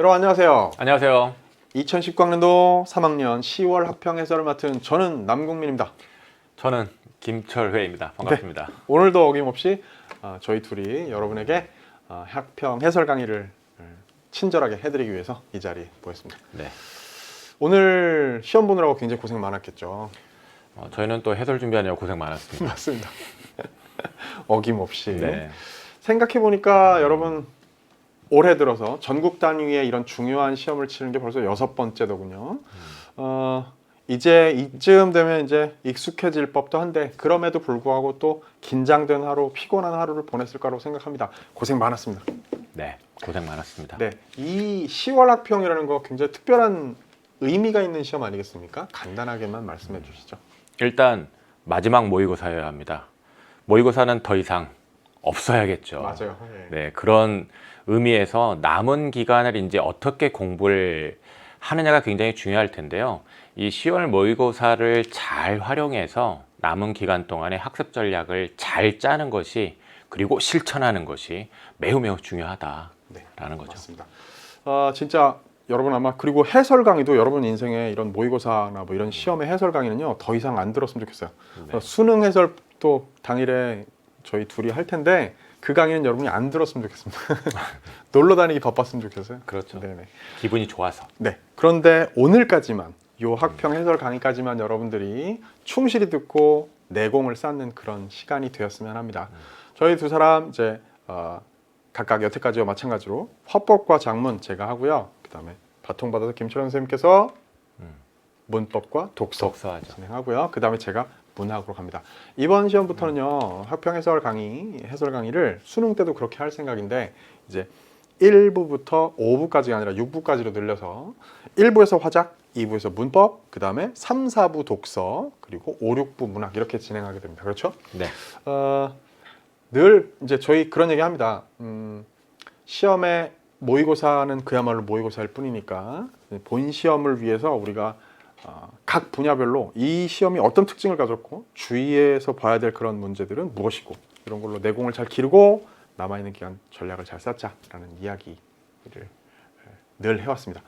여러분 안녕하세요. 안녕하세요. 2019학년도 3학년 10월 학평 해설을 맡은 저는 남국민입니다. 저는 김철회입니다. 반갑습니다. 오늘도 어김없이 아, 저희 둘이 여러분에게 아, 학평 해설 강의를 음, 친절하게 해드리기 위해서 이 자리에 모였습니다. 네. 오늘 시험 보느라고 굉장히 고생 많았겠죠. 어, 저희는 또 해설 준비하느라 고생 많았습니다. 맞습니다. 어김없이 네. 생각해 보니까 여러분 올해 들어서 전국 단위의 이런 중요한 시험을 치는 게 벌써 여섯 번째더군요. 어, 이제 이쯤 되면 이제 익숙해질 법도 한데 그럼에도 불구하고 또 긴장된 하루, 피곤한 하루를 보냈을 거라고 생각합니다. 고생 많았습니다. 네. 고생 많았습니다. 네, 이 10월 학평이라는 거 굉장히 특별한 의미가 있는 시험 아니겠습니까? 간단하게만 말씀해 주시죠. 일단 마지막 모의고사여야 합니다. 모의고사는 더 이상 없어야겠죠. 맞아요. 예. 네, 그런 의미에서 남은 기간을 이제 어떻게 공부를 하느냐가 굉장히 중요할 텐데요. 이 10월 모의고사를 잘 활용해서 남은 기간 동안의 학습 전략을 잘 짜는 것이 그리고 실천하는 것이 매우 매우 중요하다라는 네. 거죠. 맞습니다. 어, 진짜 여러분 아마 그리고 해설 강의도 여러분 인생에 이런 모의고사나 뭐 이런 시험의 해설 강의는요 더 이상 안 들었으면 좋겠어요. 네. 어, 수능 해설도 당일에 저희 둘이 할 텐데 그 강의는 여러분이 안 들었으면 좋겠습니다. 놀러 다니기 바빴으면 좋겠어요. 그렇죠. 네네. 기분이 좋아서. 네. 그런데 오늘까지만 요 학평 해설 강의까지만 여러분들이 충실히 듣고 내공을 쌓는 그런 시간이 되었으면 합니다. 저희 두 사람 이제 어, 각각 여태까지와 마찬가지로 화법과 작문 제가 하고요. 그다음에 바통 받아서 김철영 선생님께서 음. 문법과 독서 독서하죠. 진행하고요. 그다음에 제가 문학으로 갑니다. 이번 시험부터는요. 학평 해설 강의 해설 강의를 수능 때도 그렇게 할 생각인데 이제 1부부터 5부까지가 아니라 6부까지로 늘려서 1부에서 화작, 2부에서 문법, 그 다음에 3, 4부 독서, 그리고 5, 6부 문학 이렇게 진행하게 됩니다. 그렇죠? 네. 어, 늘 이제 저희 그런 얘기 합니다. 음, 시험에 모의고사는 그야말로 모의고사일 뿐이니까 본 시험을 위해서 우리가 어, 각 분야별로 이 시험이 어떤 특징을 가졌고 주의해서 봐야 될 그런 문제들은 무엇이고 이런 걸로 내공을 잘 기르고 남아있는 기간 전략을 잘 쌓자라는 이야기를 늘 해왔습니다.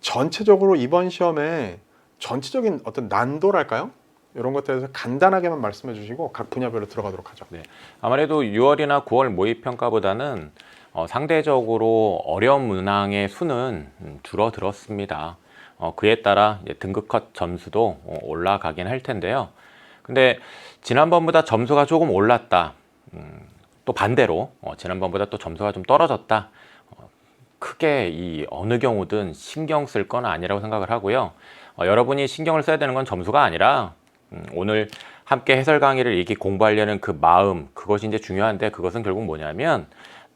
전체적으로 이번 시험에 전체적인 어떤 난도랄까요? 이런 것들에 대해서 간단하게만 말씀해 주시고 각 분야별로 들어가도록 하죠. 네. 아무래도 6월이나 9월 모의 평가보다는 어, 상대적으로 어려운 문항의 수는 음, 줄어들었습니다. 어, 그에 따라 등급컷 점수도 어, 올라가긴 할 텐데요. 근데 지난번보다 점수가 조금 올랐다. 음, 또 반대로 어, 지난번보다 또 점수가 좀 떨어졌다. 어, 크게 이 어느 경우든 신경 쓸 건 아니라고 생각을 하고요. 어, 여러분이 신경을 써야 되는 건 점수가 아니라 음, 오늘 함께 해설 강의를 이렇게 공부하려는 그 마음 그것이 이제 중요한데 그것은 결국 뭐냐면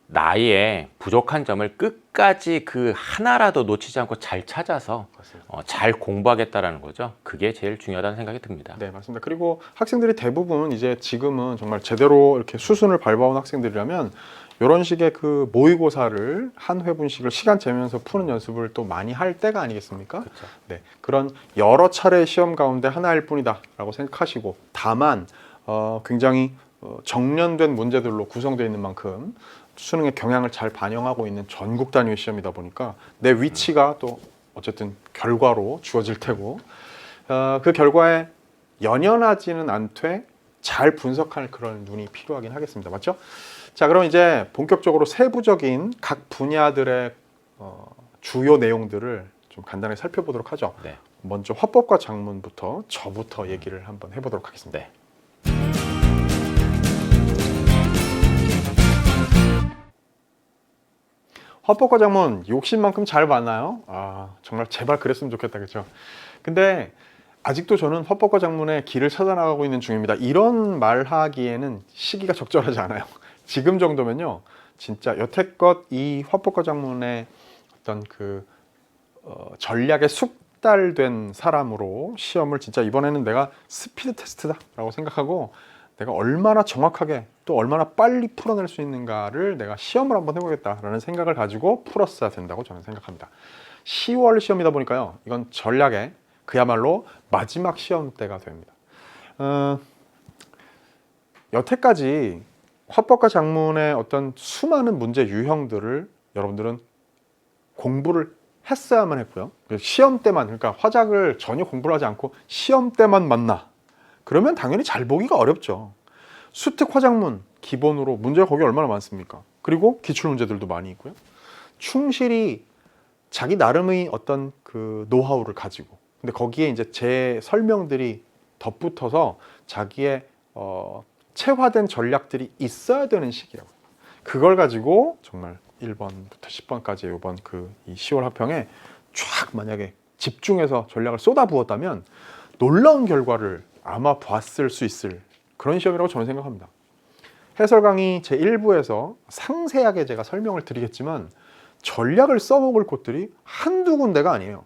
나의 부족한 점을 끝까지 그 하나라도 놓치지 않고 잘 찾아서. 어, 잘 공부하겠다라는 거죠. 그게 제일 중요하다는 생각이 듭니다. 네, 맞습니다. 그리고 학생들이 대부분 이제 지금은 정말 제대로 이렇게 수순을 밟아온 학생들이라면 이런 식의 그 모의고사를 한 회분씩을 시간 재면서 푸는 연습을 또 많이 할 때가 아니겠습니까? 그렇죠. 네, 그런 여러 차례 시험 가운데 하나일 뿐이다라고 생각하시고 다만 어, 굉장히 어, 정련된 문제들로 구성되어 있는 만큼 수능의 경향을 잘 반영하고 있는 전국 단위 시험이다 보니까 내 위치가 또 어쨌든 결과로 주어질 테고 어, 그 결과에 연연하지는 않되 잘 분석할 그런 눈이 필요하긴 하겠습니다. 맞죠? 자, 그럼 이제 본격적으로 세부적인 각 분야들의 어, 주요 내용들을 좀 간단하게 살펴보도록 하죠. 네. 먼저 화법과 장문부터 저부터 얘기를 한번 해보도록 하겠습니다. 네. 화법과 장문 욕심만큼 잘 봤나요? 아 정말 제발 그랬으면 좋겠다 그죠? 근데 아직도 저는 화법과 장문의 길을 찾아나가고 있는 중입니다. 이런 말하기에는 시기가 적절하지 않아요. 지금 정도면요, 진짜 여태껏 이 화법과 장문의 어떤 그 어, 전략에 숙달된 사람으로 시험을 진짜 이번에는 내가 스피드 테스트다라고 생각하고 내가 얼마나 정확하게 또 얼마나 빨리 풀어낼 수 있는가를 내가 시험을 한번 해보겠다라는 생각을 가지고 풀었어야 된다고 저는 생각합니다. 10월 시험이다 보니까요, 이건 전략의 그야말로 마지막 시험 때가 됩니다. 어, 여태까지 화법과 장문의 어떤 수많은 문제 유형들을 여러분들은 공부를 했어야만 했고요. 시험 때만 그러니까 화작을 전혀 공부를 하지 않고 시험 때만 만나. 그러면 당연히 잘 보기가 어렵죠. 수특 화작문 기본으로 문제가 거기 얼마나 많습니까? 그리고 기출 문제들도 많이 있고요. 충실히 자기 나름의 어떤 그 노하우를 가지고 근데 거기에 이제 제 설명들이 덧붙어서 자기의 어, 체화된 전략들이 있어야 되는 시기라고. 그걸 가지고 정말 1번부터 10번까지 이번 그이 10월 합평에 쫙 만약에 집중해서 전략을 쏟아부었다면 놀라운 결과를 아마 봤을 수 있을 그런 시험이라고 저는 생각합니다. 해설 강의 제 1부에서 상세하게 제가 설명을 드리겠지만 전략을 써먹을 곳들이 한두 군데가 아니에요.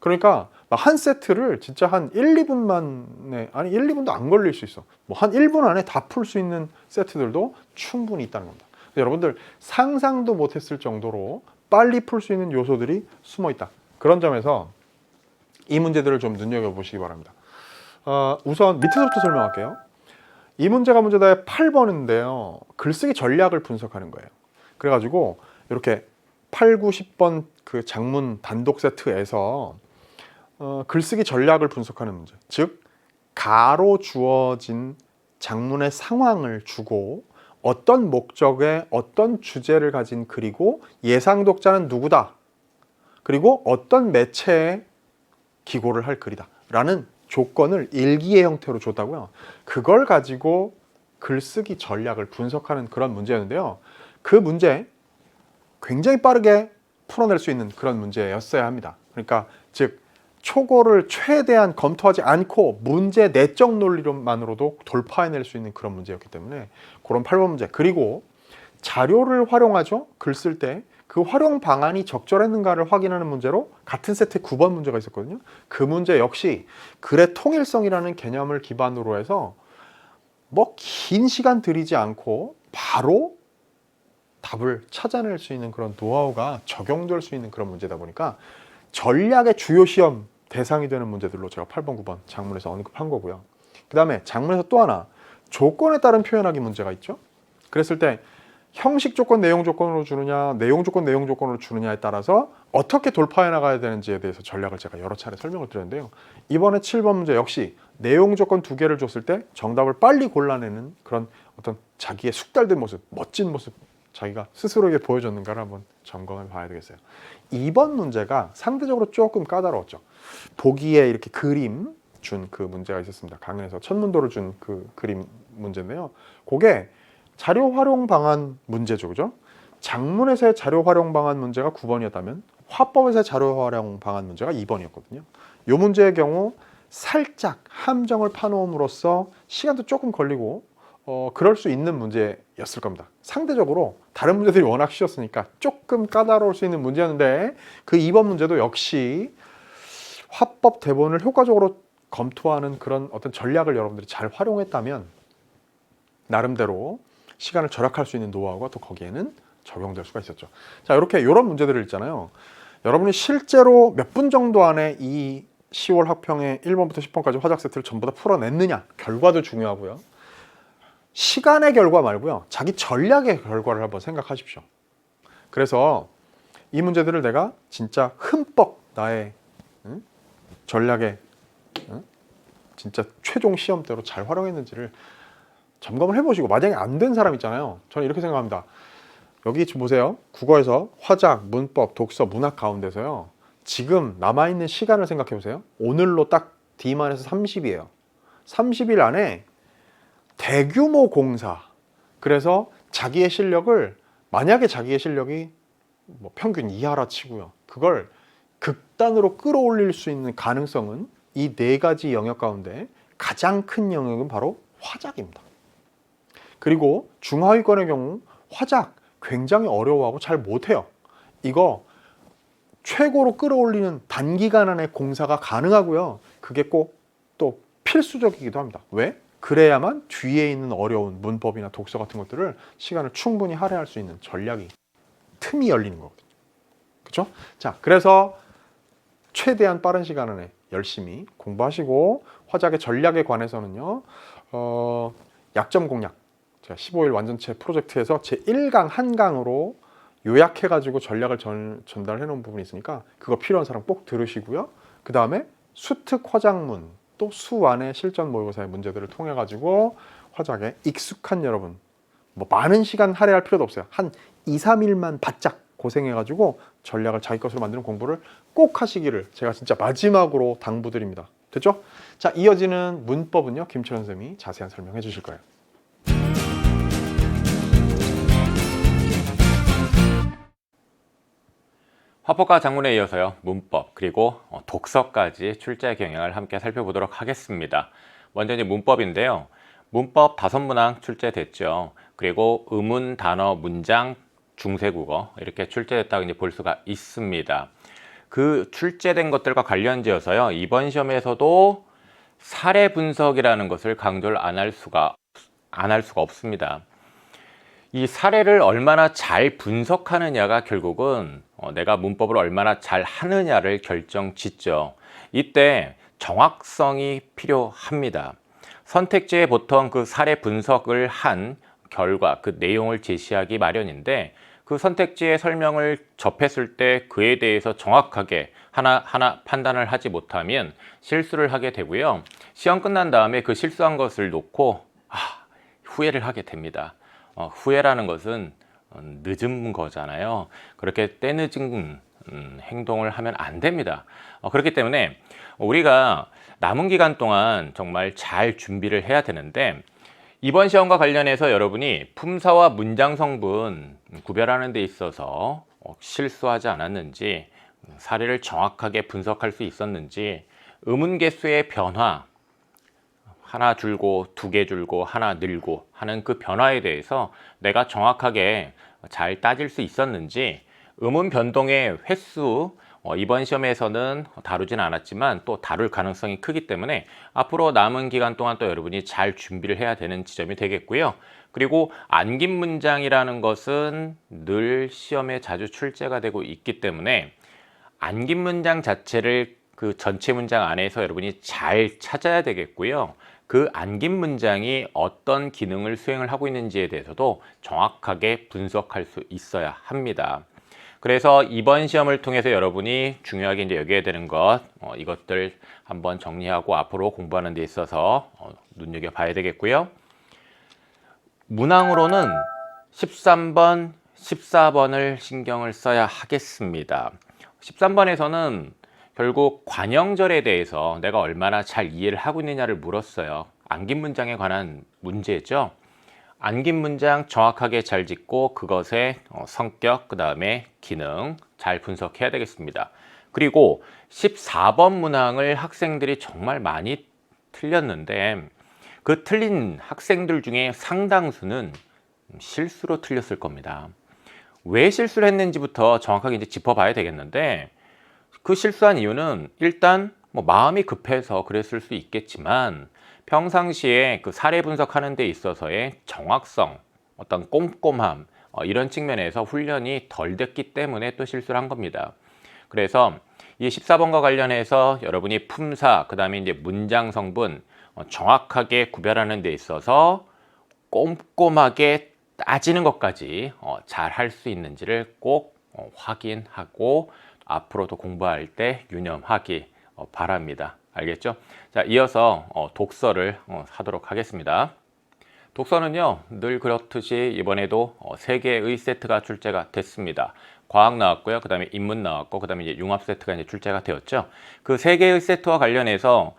그러니까 막 한 세트를 진짜 한 1, 2분 만에 아니 1, 2분도 안 걸릴 수 있어. 뭐 한 1분 안에 다 풀 수 있는 세트들도 충분히 있다는 겁니다. 여러분들 상상도 못했을 정도로 빨리 풀 수 있는 요소들이 숨어 있다. 그런 점에서 이 문제들을 좀 눈여겨 보시기 바랍니다. 어, 우선 밑에서부터 설명할게요. 이 문제가 문제다의 8번인데요. 글쓰기 전략을 분석하는 거예요. 그래가지고 이렇게 8, 9, 10번 그 장문 단독 세트에서 어, 글쓰기 전략을 분석하는 문제. 즉 가로 주어진 장문의 상황을 주고 어떤 목적에 어떤 주제를 가진 글이고 예상 독자는 누구다. 그리고 어떤 매체에 기고를 할 글이다. 라는 조건을 일기의 형태로 줬다고요. 그걸 가지고 글쓰기 전략을 분석하는 그런 문제였는데요. 그 문제 굉장히 빠르게 풀어낼 수 있는 그런 문제였어야 합니다. 그러니까 즉 초고를 최대한 검토하지 않고 문제 내적 논리로만으로도 돌파해낼 수 있는 그런 문제였기 때문에 그런 8번 문제 그리고 자료를 활용하죠 글 쓸 때 그 활용 방안이 적절했는가를 확인하는 문제로 같은 세트에 9번 문제가 있었거든요 그 문제 역시 글의 통일성이라는 개념을 기반으로 해서 뭐 긴 시간 들이지 않고 바로 답을 찾아낼 수 있는 그런 노하우가 적용될 수 있는 그런 문제다 보니까 전략의 주요 시험 대상이 되는 문제들로 제가 8번, 9번 장문에서 언급한 거고요. 그 다음에 장문에서 또 하나 조건에 따른 표현하기 문제가 있죠. 그랬을 때 형식 조건, 내용 조건으로 주느냐, 내용 조건, 내용 조건으로 주느냐에 따라서 어떻게 돌파해 나가야 되는지에 대해서 전략을 제가 여러 차례 설명을 드렸는데요. 이번에 7번 문제 역시 내용 조건 두 개를 줬을 때 정답을 빨리 골라내는 그런 어떤 자기의 숙달된 모습, 멋진 모습 자기가 스스로에게 보여줬는가를 한번 점검해 봐야 되겠어요. 2번 문제가 상대적으로 조금 까다로웠죠. 보기에 이렇게 그림 준 그 문제가 있었습니다. 강연에서 천문도를 준 그 그림 문제인데요. 그게 자료 활용 방안 문제죠. 그죠? 장문에서의 자료 활용 방안 문제가 9번이었다면 화법에서의 자료 활용 방안 문제가 2번이었거든요. 이 문제의 경우 살짝 함정을 파놓음으로써 시간도 조금 걸리고 어, 그럴 수 있는 문제였을 겁니다. 상대적으로 다른 문제들이 워낙 쉬웠으니까 조금 까다로울 수 있는 문제였는데 그 2번 문제도 역시 화법 대본을 효과적으로 검토하는 그런 어떤 전략을 여러분들이 잘 활용했다면 나름대로 시간을 절약할 수 있는 노하우가 또 거기에는 적용될 수가 있었죠. 자, 이렇게 이런 문제들을 있잖아요. 여러분이 실제로 몇 분 정도 안에 이 10월 학평의 1번부터 10번까지 화작 세트를 전부 다 풀어냈느냐 결과도 중요하고요. 시간의 결과 말고요. 자기 전략의 결과를 한번 생각하십시오. 그래서 이 문제들을 내가 진짜 흠뻑 나의 응? 전략의 응? 진짜 최종 시험대로 잘 활용했는지를 점검을 해보시고 만약에 안된 사람 있잖아요. 저는 이렇게 생각합니다. 여기 지금 보세요. 국어에서 화작, 문법, 독서, 문학 가운데서요. 지금 남아있는 시간을 생각해 보세요. 오늘로 딱 D만에서 30이에요. 30일 안에 대규모 공사. 그래서 자기의 실력을 만약에 자기의 실력이 뭐 평균 이하라 치고요. 그걸 극단으로 끌어올릴 수 있는 가능성은 이 네 가지 영역 가운데 가장 큰 영역은 바로 화작입니다. 그리고 중하위권의 경우 화작 굉장히 어려워하고 잘 못해요. 이거 최고로 끌어올리는 단기간 안에 공사가 가능하고요. 그게 꼭 또 필수적이기도 합니다. 왜? 그래야만 뒤에 있는 어려운 문법이나 독서 같은 것들을 시간을 충분히 할애할 수 있는 전략이 틈이 열리는 거거든요. 그렇죠? 자, 그래서 최대한 빠른 시간 안에 열심히 공부하시고 화작의 전략에 관해서는요. 어, 약점 공략 제가 15일 완전체 프로젝트에서 제 1강 한 강으로 요약해가지고 전략을 전, 전달해 놓은 부분이 있으니까 그거 필요한 사람 꼭 들으시고요. 그 다음에 수특 화작문 또 수완의 실전 모의고사의 문제들을 통해 가지고 화작에 익숙한 여러분 뭐 많은 시간 할애할 필요도 없어요. 한 2, 3일만 바짝 고생해가지고 전략을 자기 것으로 만드는 공부를 꼭 하시기를 제가 진짜 마지막으로 당부드립니다. 됐죠? 자, 이어지는 문법은요. 김철현 선생님이 자세한 설명해 주실 거예요. 화법과 장문에 이어서요 문법 그리고 어, 독서까지 출제 경향을 함께 살펴보도록 하겠습니다. 이제 문법인데요. 문법 다섯 문항 출제됐죠. 그리고 의문, 단어, 문장, 중세국어 이렇게 출제됐다고 이제 볼 수가 있습니다. 그 출제된 것들과 관련지어서요 이번 시험에서도 사례 분석이라는 것을 강조를 안 할 수가 안 할 수가 없습니다. 이 사례를 얼마나 잘 분석하느냐가 결국은 어, 내가 문법을 얼마나 잘 하느냐를 결정 짓죠. 이때 정확성이 필요합니다. 선택지에 보통 그 사례 분석을 한 결과, 그 내용을 제시하기 마련인데 그 선택지의 설명을 접했을 때 그에 대해서 정확하게 하나하나 판단을 하지 못하면 실수를 하게 되고요. 시험 끝난 다음에 그 실수한 것을 놓고 아, 후회를 하게 됩니다. 어, 후회라는 것은 어, 늦은 거잖아요. 그렇게 때늦은 음, 행동을 하면 안 됩니다. 어, 그렇기 때문에 우리가 남은 기간 동안 정말 잘 준비를 해야 되는데 이번 시험과 관련해서 여러분이 품사와 문장 성분 구별하는 데 있어서 어, 실수하지 않았는지 사례를 정확하게 분석할 수 있었는지 의문 개수의 변화 하나 줄고 두 개 줄고 하나 늘고 하는 그 변화에 대해서 내가 정확하게 잘 따질 수 있었는지 음운 변동의 횟수 어, 이번 시험에서는 다루진 않았지만 또 다룰 가능성이 크기 때문에 앞으로 남은 기간 동안 또 여러분이 잘 준비를 해야 되는 지점이 되겠고요. 그리고 안긴 문장이라는 것은 늘 시험에 자주 출제가 되고 있기 때문에 안긴 문장 자체를 그 전체 문장 안에서 여러분이 잘 찾아야 되겠고요. 그 안긴 문장이 어떤 기능을 수행을 하고 있는지에 대해서도 정확하게 분석할 수 있어야 합니다. 그래서 이번 시험을 통해서 여러분이 중요하게 이제 여겨야 되는 것 어, 이것들 한번 정리하고 앞으로 공부하는 데 있어서 어, 눈여겨 봐야 되겠고요. 문항으로는 13번, 14번을 신경을 써야 하겠습니다. 13번에서는 결국 관형절에 대해서 내가 얼마나 잘 이해를 하고 있느냐를 물었어요. 안긴 문장에 관한 문제죠. 안긴 문장 정확하게 잘 짓고 그것의 어, 성격, 그 다음에 기능 잘 분석해야 되겠습니다. 그리고 14번 문항을 학생들이 정말 많이 틀렸는데 그 틀린 학생들 중에 상당수는 실수로 틀렸을 겁니다. 왜 실수를 했는지부터 정확하게 이제 짚어봐야 되겠는데 그 실수한 이유는 일단 뭐 마음이 급해서 그랬을 수 있겠지만 평상시에 그 사례 분석하는 데 있어서의 정확성, 어떤 꼼꼼함 어, 이런 측면에서 훈련이 덜 됐기 때문에 또 실수를 한 겁니다. 그래서 이 14번과 관련해서 여러분이 품사, 그 다음에 이제 문장 성분 어, 정확하게 구별하는 데 있어서 꼼꼼하게 따지는 것까지 어, 잘할 수 있는지를 꼭 어, 확인하고 앞으로도 공부할 때 유념하기 어, 바랍니다. 알겠죠? 자, 이어서 어, 독서를 어, 하도록 하겠습니다. 독서는요, 늘 그렇듯이 이번에도 어, 세 개의 세트가 출제가 됐습니다. 과학 나왔고요. 그 다음에 인문 나왔고, 그 다음에 이제 융합 세트가 이제 출제가 되었죠. 그 세 개의 세트와 관련해서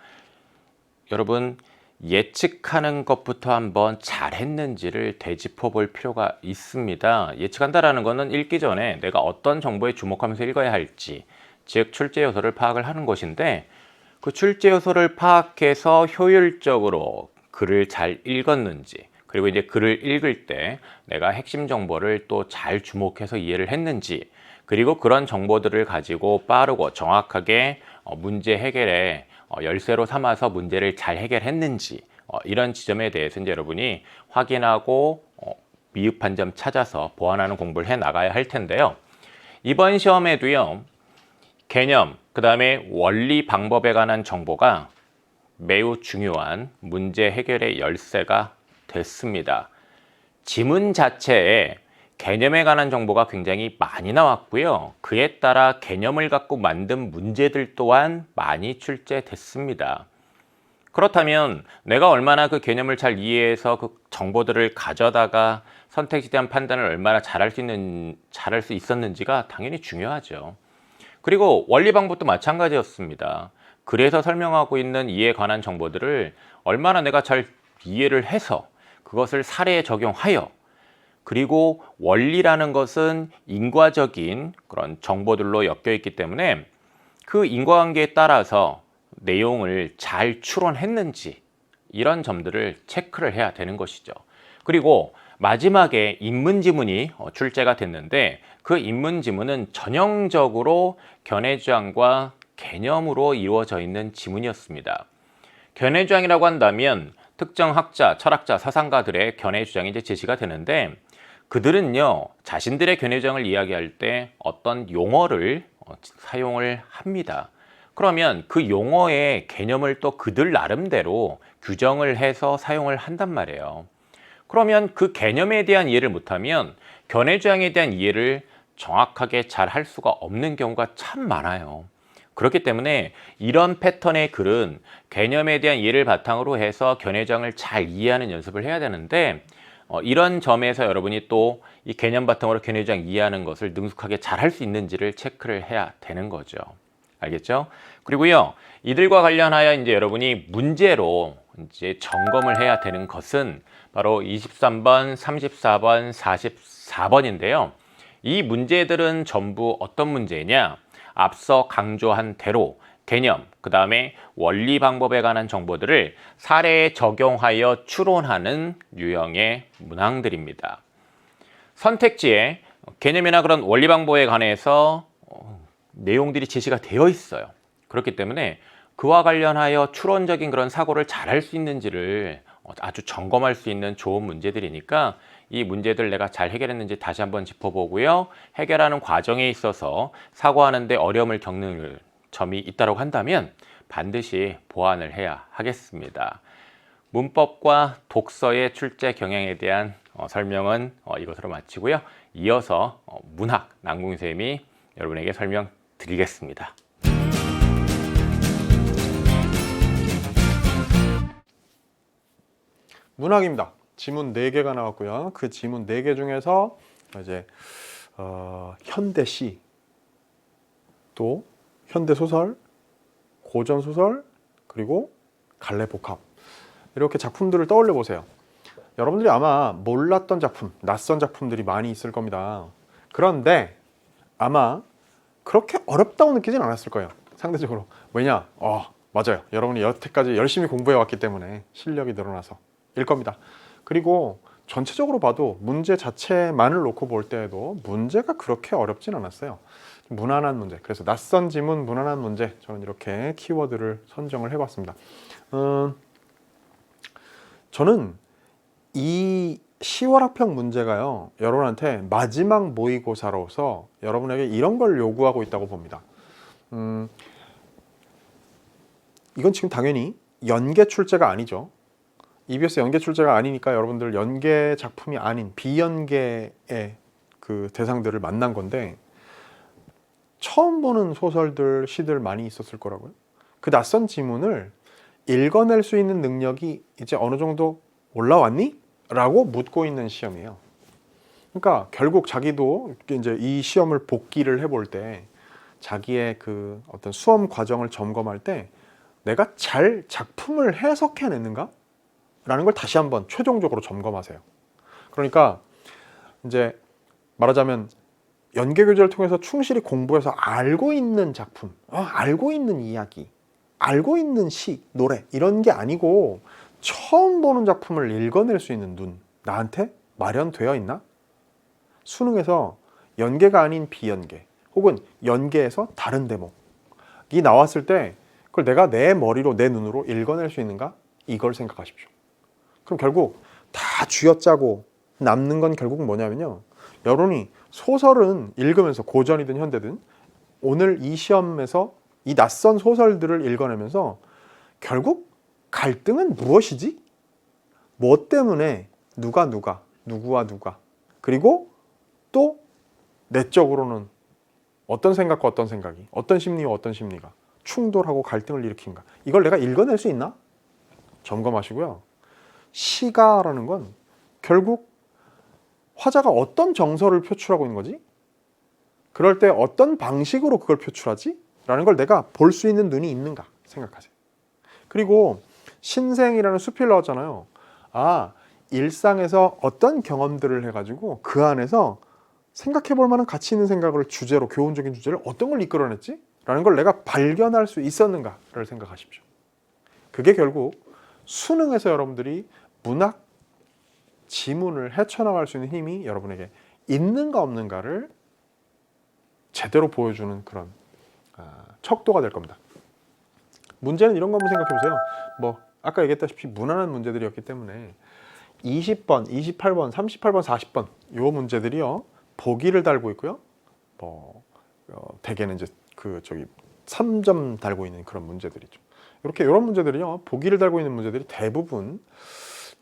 여러분 예측하는 것부터 한번 잘했는지를 되짚어 볼 필요가 있습니다. 예측한다라는 것은 읽기 전에 내가 어떤 정보에 주목하면서 읽어야 할지, 즉 출제 요소를 파악을 하는 것인데 그 출제 요소를 파악해서 효율적으로 글을 잘 읽었는지, 그리고 이제 글을 읽을 때 내가 핵심 정보를 또 잘 주목해서 이해를 했는지, 그리고 그런 정보들을 가지고 빠르고 정확하게 어, 문제 해결에 어, 열쇠로 삼아서 문제를 잘 해결했는지 어, 이런 지점에 대해서 이제 여러분이 확인하고 미흡한 점 찾아서 보완하는 공부를 해 나가야 할 텐데요. 이번 시험에도요. 개념, 그 다음에 원리 방법에 관한 정보가 매우 중요한 문제 해결의 열쇠가 됐습니다. 지문 자체에 개념에 관한 정보가 굉장히 많이 나왔고요. 그에 따라 개념을 갖고 만든 문제들 또한 많이 출제됐습니다. 그렇다면 내가 얼마나 그 개념을 잘 이해해서 그 정보들을 가져다가 선택지에 대한 판단을 얼마나 잘할 수 있는 잘할 수 있었는지가 당연히 중요하죠. 그리고 원리 방법도 마찬가지였습니다. 그래서 설명하고 있는 이에 관한 정보들을 얼마나 내가 잘 이해를 해서 그것을 사례에 적용하여 그리고 원리라는 것은 인과적인 그런 정보들로 엮여 있기 때문에 그 인과관계에 따라서 내용을 잘 추론했는지 이런 점들을 체크를 해야 되는 것이죠. 그리고 마지막에 인문지문이 어, 출제가 됐는데 그 인문지문은 전형적으로 견해주장과 개념으로 이루어져 있는 지문이었습니다. 견해주장이라고 한다면 특정 학자, 철학자, 사상가들의 견해주장이 제시가 되는데 그들은요 자신들의 견해주장을 이야기할 때 어떤 용어를 어, 사용을 합니다. 그러면 그 용어의 개념을 또 그들 나름대로 규정을 해서 사용을 한단 말이에요. 그러면 그 개념에 대한 이해를 못하면 견해주장에 대한 이해를 정확하게 잘 할 수가 없는 경우가 참 많아요. 그렇기 때문에 이런 패턴의 글은 개념에 대한 이해를 바탕으로 해서 견해장을 잘 이해하는 연습을 해야 되는데 어, 이런 점에서 여러분이 또 이 개념 바탕으로 견해장 이해하는 것을 능숙하게 잘 할 수 있는지를 체크를 해야 되는 거죠. 알겠죠? 그리고요, 이들과 관련하여 이제 여러분이 문제로 이제 점검을 해야 되는 것은 바로 23번, 34번, 44번인데요. 이 문제들은 전부 어떤 문제냐? 앞서 강조한 대로 개념, 그 다음에 원리 방법에 관한 정보들을 사례에 적용하여 추론하는 유형의 문항들입니다. 선택지에 개념이나 그런 원리 방법에 관해서 어, 내용들이 제시가 되어 있어요. 그렇기 때문에 그와 관련하여 추론적인 그런 사고를 잘 할 수 있는지를 어, 아주 점검할 수 있는 좋은 문제들이니까 이 문제들 내가 잘 해결했는지 다시 한번 짚어보고요. 해결하는 과정에 있어서 사고하는데 어려움을 겪는 점이 있다고 한다면 반드시 보완을 해야 하겠습니다. 문법과 독서의 출제 경향에 대한 어, 설명은 어, 이것으로 마치고요. 이어서 어, 문학 남궁쌤이 여러분에게 설명드리겠습니다. 문학입니다. 지문 4개가 나왔고요. 그 지문 4개 중에서 이제 어, 현대 시, 또 현대 소설, 고전 소설, 그리고 갈래 복합 이렇게 작품들을 떠올려 보세요. 여러분들이 아마 몰랐던 작품, 낯선 작품들이 많이 있을 겁니다. 그런데 아마 그렇게 어렵다고 느끼진 않았을 거예요. 상대적으로. 왜냐? 어, 맞아요. 여러분이 여태까지 열심히 공부해 왔기 때문에 실력이 늘어나서 일 겁니다. 그리고 전체적으로 봐도 문제 자체만을 놓고 볼 때에도 문제가 그렇게 어렵진 않았어요. 무난한 문제. 그래서 낯선 지문, 무난한 문제. 저는 이렇게 키워드를 선정을 해봤습니다. 음, 저는 이 10월 학평 문제가요, 여러분한테 마지막 모의고사로서 여러분에게 이런 걸 요구하고 있다고 봅니다. 음, 이건 지금 당연히 연계 출제가 아니죠. EBS 연계 출제가 아니니까 여러분들 연계 작품이 아닌 비연계의 그 대상들을 만난 건데 처음 보는 소설들, 시들 많이 있었을 거라고요. 그 낯선 지문을 읽어낼 수 있는 능력이 이제 어느 정도 올라왔니? 라고 묻고 있는 시험이에요. 그러니까 결국 자기도 이제 이 시험을 복기를 해볼 때 자기의 그 어떤 수험 과정을 점검할 때 내가 잘 작품을 해석해냈는가? 라는 걸 다시 한번 최종적으로 점검하세요. 그러니까 이제 말하자면 연계 교재를 통해서 충실히 공부해서 알고 있는 작품, 어, 알고 있는 이야기, 알고 있는 시, 노래 이런 게 아니고 처음 보는 작품을 읽어낼 수 있는 눈 나한테 마련되어 있나? 수능에서 연계가 아닌 비연계 혹은 연계에서 다른 대목이 나왔을 때 그걸 내가 내 머리로 내 눈으로 읽어낼 수 있는가? 이걸 생각하십시오. 그럼 결국 다 쥐어짜고 남는 건 결국 뭐냐면요. 여론이 소설은 읽으면서 고전이든 현대든 오늘 이 시험에서 이 낯선 소설들을 읽어내면서 결국 갈등은 무엇이지? 뭐 때문에 누가 누가 누구와 누가 그리고 또 내적으로는 어떤 생각과 어떤 생각이, 어떤 심리와 어떤 심리가 충돌하고 갈등을 일으킨가. 이걸 내가 읽어낼 수 있나? 점검하시고요. 시가라는 건 결국 화자가 어떤 정서를 표출하고 있는 거지? 그럴 때 어떤 방식으로 그걸 표출하지? 라는 걸 내가 볼 수 있는 눈이 있는가 생각하세요. 그리고 신생이라는 수필 나왔잖아요. 아, 일상에서 어떤 경험들을 해가지고 그 안에서 생각해 볼 만한 가치 있는 생각을 주제로, 교훈적인 주제를 어떤 걸 이끌어냈지? 라는 걸 내가 발견할 수 있었는가를 생각하십시오. 그게 결국 수능에서 여러분들이 문학 지문을 헤쳐나갈 수 있는 힘이 여러분에게 있는가 없는가를 제대로 보여주는 그런 아, 척도가 될 겁니다. 문제는 이런 거 한번 생각해 보세요. 뭐 아까 얘기했다시피 무난한 문제들이었기 때문에 20번, 28번, 38번, 40번 요 문제들이요 보기를 달고 있고요. 뭐 어, 대개는 이제 그 저기 3점 달고 있는 그런 문제들이죠. 이렇게 이런 문제들이요 보기를 달고 있는 문제들이 대부분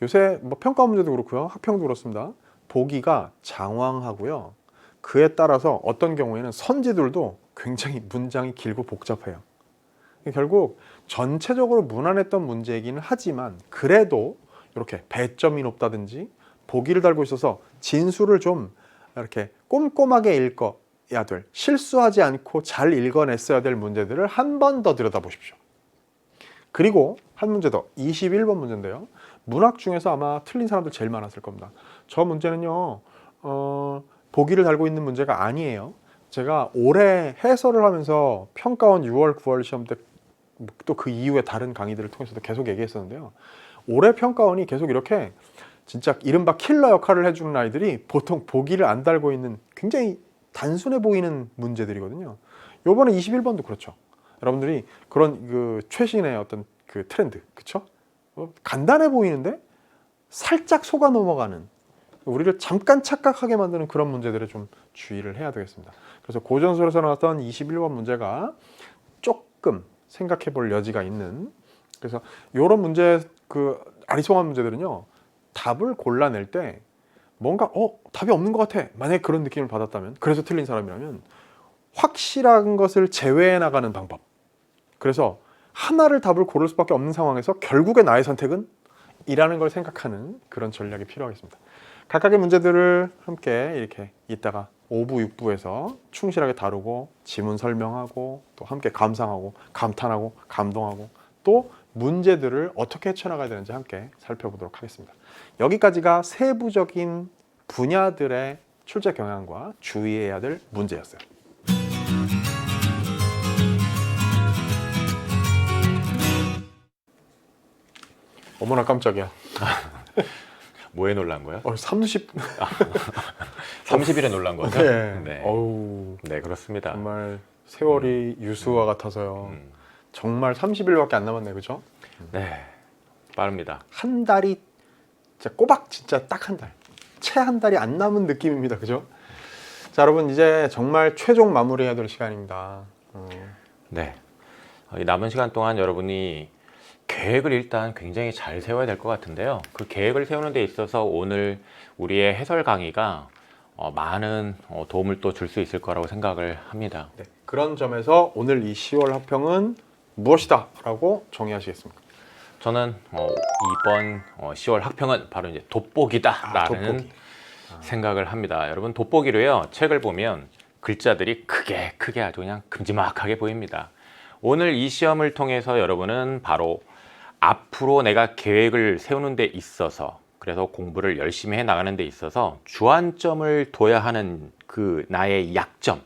요새 뭐 평가 문제도 그렇고요 학평도 그렇습니다. 보기가 장황하고요. 그에 따라서 어떤 경우에는 선지들도 굉장히 문장이 길고 복잡해요. 결국 전체적으로 무난했던 문제이기는 하지만 그래도 이렇게 배점이 높다든지 보기를 달고 있어서 진수를 좀 이렇게 꼼꼼하게 읽어야 될 실수하지 않고 잘 읽어냈어야 될 문제들을 한 번 더 들여다보십시오. 그리고 한 문제 더 21번 문제인데요. 문학 중에서 아마 틀린 사람들 제일 많았을 겁니다. 저 문제는요. 어, 보기를 달고 있는 문제가 아니에요. 제가 올해 해설을 하면서 평가원 6월, 9월 시험 때 또 그 이후에 다른 강의들을 통해서도 계속 얘기했었는데요. 올해 평가원이 계속 이렇게 진짜 이른바 킬러 역할을 해주는 아이들이 보통 보기를 안 달고 있는 굉장히 단순해 보이는 문제들이거든요. 요번에 21번도 그렇죠. 여러분들이 그런 그 최신의 어떤 그 트렌드, 그쵸? 어, 간단해 보이는데 살짝 속아 넘어가는 우리를 잠깐 착각하게 만드는 그런 문제들에 좀 주의를 해야 되겠습니다. 그래서 고전술에서 나왔던 21번 문제가 조금 생각해 볼 여지가 있는 그래서 이런 문제 그 아리송한 문제들은요 답을 골라낼 때 뭔가 어 답이 없는 것 같아 만약에 그런 느낌을 받았다면 그래서 틀린 사람이라면 확실한 것을 제외해 나가는 방법 그래서 하나를 답을 고를 수밖에 없는 상황에서 결국에 나의 선택은 이라는 걸 생각하는 그런 전략이 필요하겠습니다. 각각의 문제들을 함께 이렇게 이따가 5부, 6부에서 충실하게 다루고 지문 설명하고 또 함께 감상하고 감탄하고 감동하고 또 문제들을 어떻게 헤쳐나가야 되는지 함께 살펴보도록 하겠습니다. 여기까지가 세부적인 분야들의 출제 경향과 주의해야 될 문제였어요. 어머나 깜짝이야. 뭐에 놀란 거야? 어, 30. 30일에 놀란 거죠? 네. 네. 어우, 네, 그렇습니다. 정말 세월이 유수와 같아서요. 음. 정말 30일밖에 안 남았네, 그죠? 네. 빠릅니다. 한 달이 진짜 꼬박 진짜 딱 한 달. 채 한 달이 안 남은 느낌입니다, 그죠? 자, 여러분 이제 정말 최종 마무리해야 될 시간입니다. 어, 네. 어, 이 남은 시간 동안 여러분이 계획을 일단 굉장히 잘 세워야 될 것 같은데요. 그 계획을 세우는 데 있어서 오늘 우리의 해설 강의가 어, 많은 어, 도움을 또 줄 수 있을 거라고 생각을 합니다. 네. 그런 점에서 오늘 이 10월 합평은 무엇이다? 라고 정의하시겠습니까? 저는 어, 이번 어, 10월 학평은 바로 이제 돋보기다라는 아, 돋보기. 생각을 합니다. 여러분 돋보기로요 책을 보면 글자들이 크게 크게 아주 그냥 큼지막하게 보입니다. 오늘 이 시험을 통해서 여러분은 바로 앞으로 내가 계획을 세우는 데 있어서 그래서 공부를 열심히 해 나가는 데 있어서 주안점을 둬야 하는 그 나의 약점,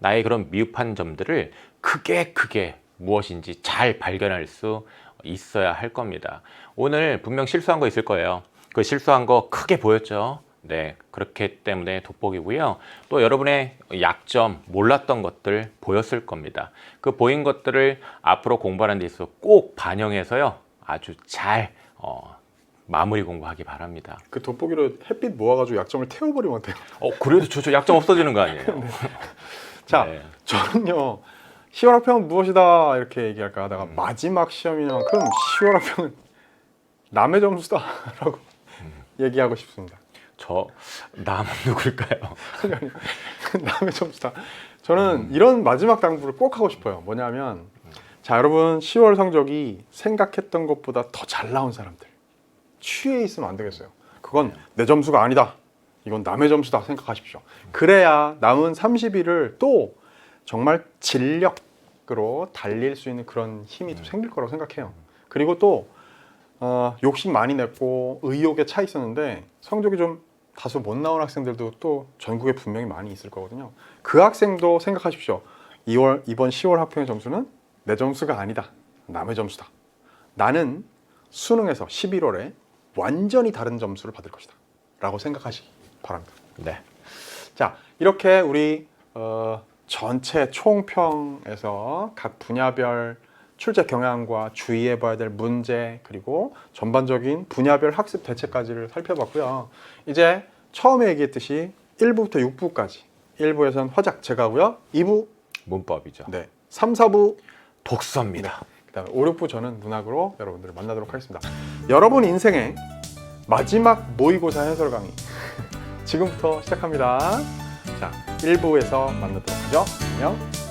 나의 그런 미흡한 점들을 크게 크게 무엇인지 잘 발견할 수 있어야 할 겁니다. 오늘 분명 실수한 거 있을 거예요. 그 실수한 거 크게 보였죠. 네, 그렇기 때문에 돋보기고요. 또 여러분의 약점, 몰랐던 것들 보였을 겁니다. 그 보인 것들을 앞으로 공부하는 데 있어서 꼭 반영해서요. 아주 잘 어, 마무리 공부하기 바랍니다. 그 돋보기로 햇빛 모아가지고 약점을 태워버리면 어때요? 어, 그래도 저, 저 약점 없어지는 거 아니에요? 자, 네. 저는요 10월 학평은 무엇이다 이렇게 얘기할까 하다가 음. 마지막 시험이만큼 10월 학평은 남의 점수다라고 음. 얘기하고 싶습니다. 저 남은 누굴까요? 남의 점수다. 저는 이런 마지막 당부를 꼭 하고 싶어요. 뭐냐면 자 여러분 10월 성적이 생각했던 것보다 더 잘 나온 사람들 취해 있으면 안 되겠어요. 그건 내 점수가 아니다. 이건 남의 점수다 생각하십시오. 그래야 남은 30일을 또 정말 진력으로 달릴 수 있는 그런 힘이 또 생길 거라고 생각해요. 그리고 또 어, 욕심 많이 냈고 의욕에 차 있었는데 성적이 좀 다소 못 나온 학생들도 또 전국에 분명히 많이 있을 거거든요. 그 학생도 생각하십시오. 2월 이번 10월 학평의 점수는 내 점수가 아니다. 남의 점수다. 나는 수능에서 11월에 완전히 다른 점수를 받을 것이다. 라고 생각하시기 바랍니다. 네. 자, 이렇게 우리 어, 전체 총평에서 각 분야별 출제 경향과 주의해 봐야 될 문제 그리고 전반적인 분야별 학습 대책까지를 살펴봤고요. 이제 처음에 얘기했듯이 1부부터 6부까지 1부에서는 화작 제가고요. 2부 문법이죠. 네. 3, 4부 독서입니다. 그다음에 5, 6부 저는 문학으로 여러분들을 만나도록 하겠습니다. 여러분 인생의 마지막 모의고사 해설 강의 지금부터 시작합니다. 자, 1부에서 만나도록 하죠. 안녕.